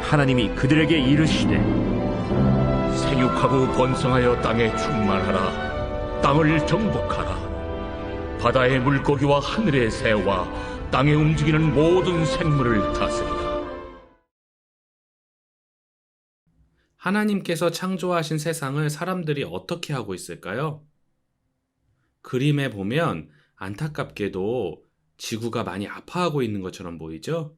하나님이 그들에게 이르시되 생육하고 번성하여 땅에 충만하라. 땅을 정복하라. 바다의 물고기와 하늘의 새와 땅에 움직이는 모든 생물을 다스리라. 하나님께서 창조하신 세상을 사람들이 어떻게 하고 있을까요? 그림에 보면 안타깝게도 지구가 많이 아파하고 있는 것처럼 보이죠?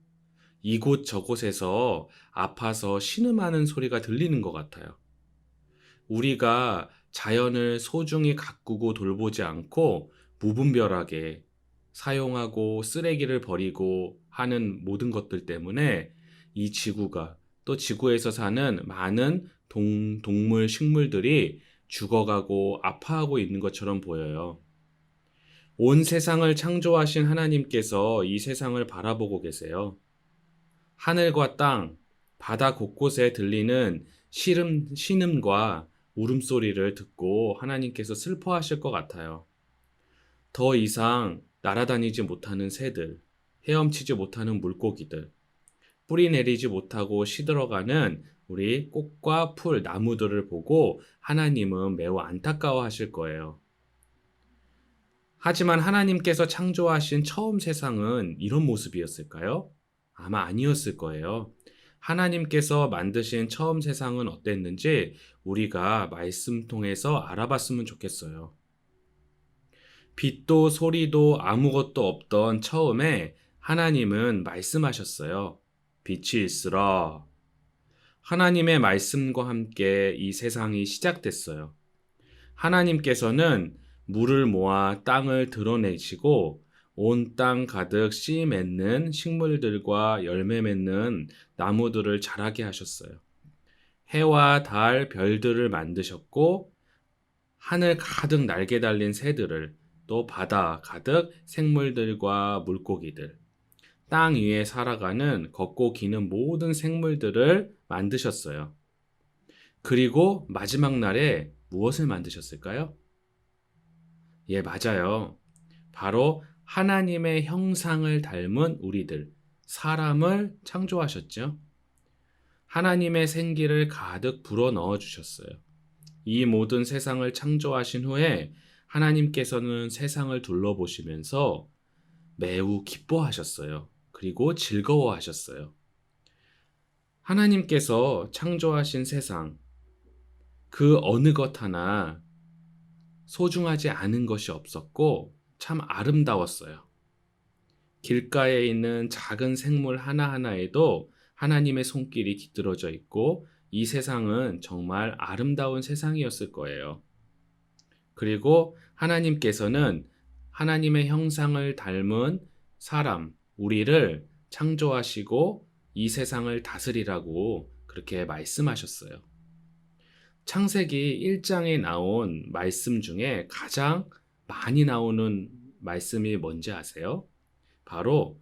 이곳 저곳에서 아파서 신음하는 소리가 들리는 것 같아요. 우리가 자연을 소중히 가꾸고 돌보지 않고 무분별하게 사용하고 쓰레기를 버리고 하는 모든 것들 때문에 이 지구가 또 지구에서 사는 많은 동, 동물, 식물들이 죽어가고 아파하고 있는 것처럼 보여요. 온 세상을 창조하신 하나님께서 이 세상을 바라보고 계세요. 하늘과 땅, 바다 곳곳에 들리는 시름, 신음과 울음소리를 듣고 하나님께서 슬퍼하실 것 같아요. 더 이상 날아다니지 못하는 새들, 헤엄치지 못하는 물고기들, 뿌리 내리지 못하고 시들어가는 우리 꽃과 풀, 나무들을 보고 하나님은 매우 안타까워 하실 거예요. 하지만 하나님께서 창조하신 처음 세상은 이런 모습이었을까요? 아마 아니었을 거예요. 하나님께서 만드신 처음 세상은 어땠는지 우리가 말씀 통해서 알아봤으면 좋겠어요. 빛도 소리도 아무것도 없던 처음에 하나님은 말씀하셨어요. 빛이 있으라. 하나님의 말씀과 함께 이 세상이 시작됐어요. 하나님께서는 물을 모아 땅을 드러내시고 온 땅 가득 씨 맺는 식물들과 열매 맺는 나무들을 자라게 하셨어요. 해와 달, 별들을 만드셨고 하늘 가득 날개 달린 새들을 또 바다 가득 생물들과 물고기들 땅 위에 살아가는 걷고 기는 모든 생물들을 만드셨어요. 그리고 마지막 날에 무엇을 만드셨을까요? 예, 맞아요. 바로 하나님의 형상을 닮은 우리들, 사람을 창조하셨죠. 하나님의 생기를 가득 불어 넣어 주셨어요. 이 모든 세상을 창조하신 후에 하나님께서는 세상을 둘러보시면서 매우 기뻐하셨어요. 그리고 즐거워하셨어요. 하나님께서 창조하신 세상, 그 어느 것 하나 소중하지 않은 것이 없었고 참 아름다웠어요. 길가에 있는 작은 생물 하나하나에도 하나님의 손길이 깃들어져 있고 이 세상은 정말 아름다운 세상이었을 거예요. 그리고 하나님께서는 하나님의 형상을 닮은 사람, 우리를 창조하시고 이 세상을 다스리라고 그렇게 말씀하셨어요. 창세기 1장에 나온 말씀 중에 가장 많이 나오는 말씀이 뭔지 아세요? 바로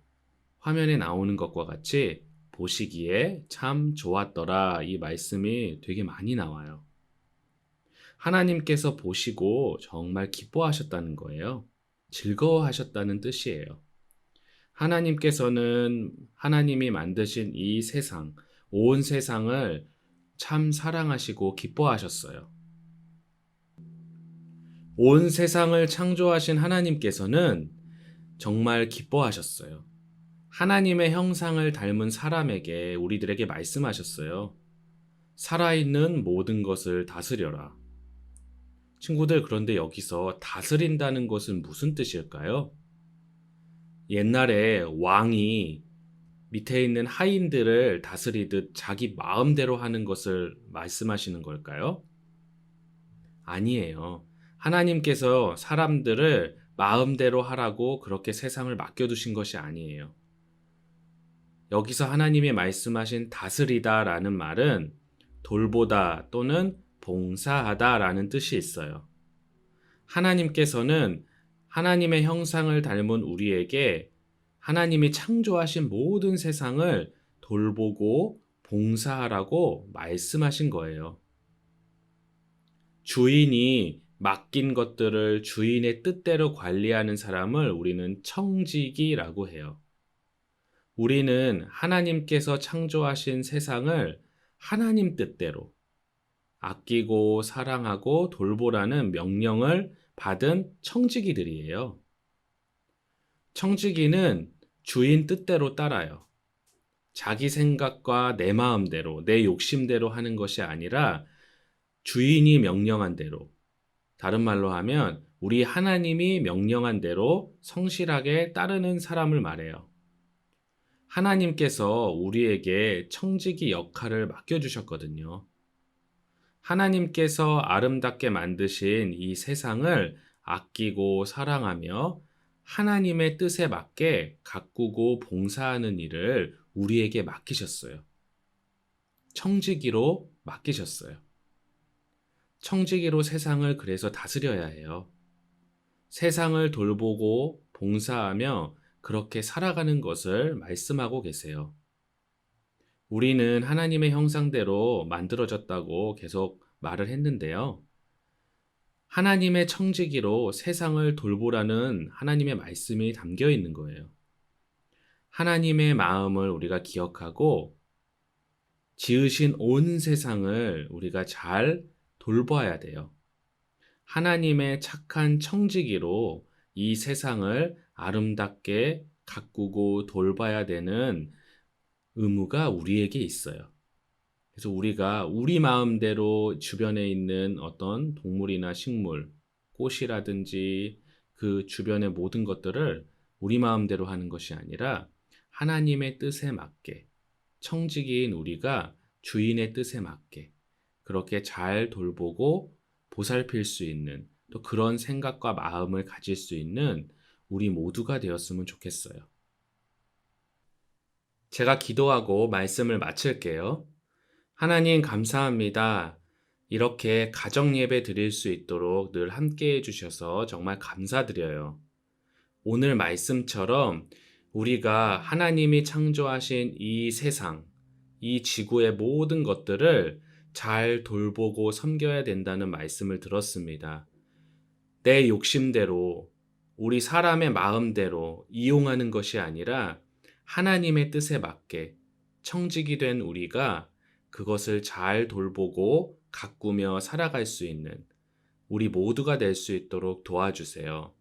화면에 나오는 것과 같이 보시기에 참 좋았더라 이 말씀이 되게 많이 나와요. 하나님께서 보시고 정말 기뻐하셨다는 거예요. 즐거워하셨다는 뜻이에요. 하나님께서는 하나님이 만드신 이 세상, 온 세상을 참 사랑하시고 기뻐하셨어요. 온 세상을 창조하신 하나님께서는 정말 기뻐하셨어요. 하나님의 형상을 닮은 사람에게 우리들에게 말씀하셨어요. 살아있는 모든 것을 다스려라. 친구들, 그런데 여기서 다스린다는 것은 무슨 뜻일까요? 옛날에 왕이 밑에 있는 하인들을 다스리듯 자기 마음대로 하는 것을 말씀하시는 걸까요? 아니에요. 하나님께서 사람들을 마음대로 하라고 그렇게 세상을 맡겨두신 것이 아니에요. 여기서 하나님이 말씀하신 다스리다 라는 말은 돌보다 또는 봉사하다 라는 뜻이 있어요. 하나님께서는 하나님의 형상을 닮은 우리에게 하나님이 창조하신 모든 세상을 돌보고 봉사하라고 말씀하신 거예요. 주인이 맡긴 것들을 주인의 뜻대로 관리하는 사람을 우리는 청지기라고 해요. 우리는 하나님께서 창조하신 세상을 하나님 뜻대로 아끼고 사랑하고 돌보라는 명령을 받은 청지기들이에요. 청지기는 주인 뜻대로 따라요. 자기 생각과 내 마음대로, 내 욕심대로 하는 것이 아니라 주인이 명령한 대로, 다른 말로 하면 우리 하나님이 명령한 대로 성실하게 따르는 사람을 말해요. 하나님께서 우리에게 청지기 역할을 맡겨주셨거든요. 하나님께서 아름답게 만드신 이 세상을 아끼고 사랑하며 하나님의 뜻에 맞게 가꾸고 봉사하는 일을 우리에게 맡기셨어요. 청지기로 맡기셨어요. 청지기로 세상을 그래서 다스려야 해요. 세상을 돌보고 봉사하며 그렇게 살아가는 것을 말씀하고 계세요. 우리는 하나님의 형상대로 만들어졌다고 계속 말을 했는데요. 하나님의 청지기로 세상을 돌보라는 하나님의 말씀이 담겨 있는 거예요. 하나님의 마음을 우리가 기억하고 지으신 온 세상을 우리가 잘 돌봐야 돼요. 하나님의 착한 청지기로 이 세상을 아름답게 가꾸고 돌봐야 되는 의무가 우리에게 있어요. 그래서 우리가 우리 마음대로 주변에 있는 어떤 동물이나 식물, 꽃이라든지 그 주변의 모든 것들을 우리 마음대로 하는 것이 아니라 하나님의 뜻에 맞게 청지기인 우리가 주인의 뜻에 맞게 그렇게 잘 돌보고 보살필 수 있는 또 그런 생각과 마음을 가질 수 있는 우리 모두가 되었으면 좋겠어요. 제가 기도하고 말씀을 마칠게요. 하나님 감사합니다. 이렇게 가정 예배 드릴 수 있도록 늘 함께 해주셔서 정말 감사드려요. 오늘 말씀처럼 우리가 하나님이 창조하신 이 세상, 이 지구의 모든 것들을 잘 돌보고 섬겨야 된다는 말씀을 들었습니다. 내 욕심대로, 우리 사람의 마음대로 이용하는 것이 아니라 하나님의 뜻에 맞게 청직이 된 우리가 그것을 잘 돌보고 가꾸며 살아갈 수 있는 우리 모두가 될 수 있도록 도와주세요.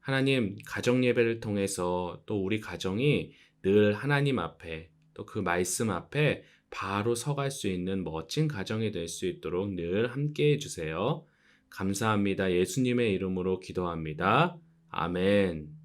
하나님, 가정 예배를 통해서 또 우리 가정이 늘 하나님 앞에 또 그 말씀 앞에 바로 서갈 수 있는 멋진 가정이 될 수 있도록 늘 함께 해주세요. 감사합니다. 예수님의 이름으로 기도합니다. 아멘.